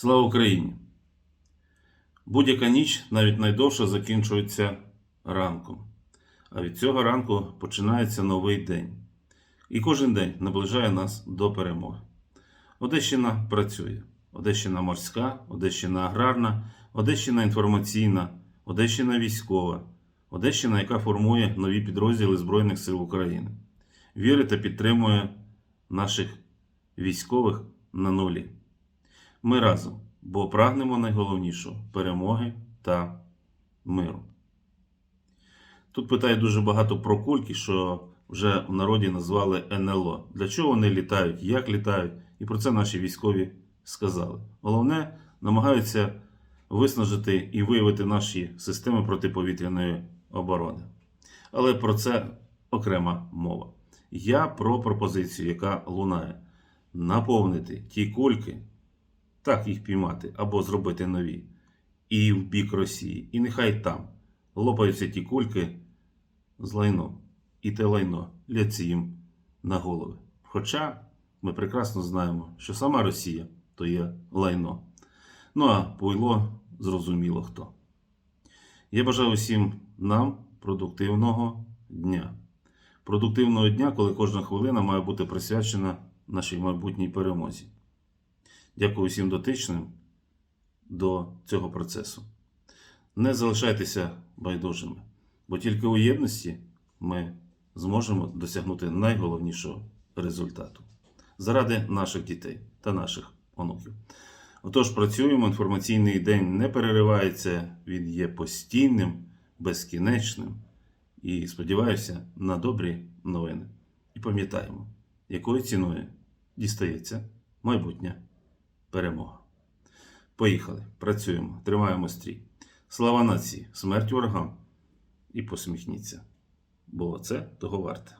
Слава Україні! Будь-яка ніч, навіть найдовша, закінчується ранком. А від цього ранку починається новий день. І кожен день наближає нас до перемоги. Одещина працює. Одещина морська, Одещина аграрна, Одещина інформаційна, Одещина військова, Одещина, яка формує нові підрозділи Збройних сил України. Вірить та підтримує наших військових на нулі. Ми разом, бо прагнемо найголовнішого перемоги та миру. Тут питають дуже багато про кульки, що вже в народі назвали НЛО. Для чого вони літають, як літають, і про це наші військові сказали. Головне, намагаються виснажити і виявити наші системи протиповітряної оборони. Але про це окрема мова. Я про пропозицію, яка лунає: наповнити ті кульки, так їх піймати або зробити нові, і в бік Росії. І нехай там лопаються ті кульки з лайном, і те лайно ляться їм на голови. Хоча ми прекрасно знаємо, що сама Росія то є лайно. Ну а пойло зрозуміло хто. Я бажаю усім нам продуктивного дня. Продуктивного дня, коли кожна хвилина має бути присвячена нашій майбутній перемозі. Дякую всім дотичним до цього процесу. Не залишайтеся байдужими, бо тільки у єдності ми зможемо досягнути найголовнішого результату заради наших дітей та наших онуків. Отож, працюємо, інформаційний день не переривається, він є постійним, безкінечним і сподіваюся на добрі новини. І пам'ятаємо, якою ціною дістається майбутня перемога. Поїхали, працюємо, тримаємо стрій. Слава нації, смерть ворогам і посміхніться. Бо це того варте.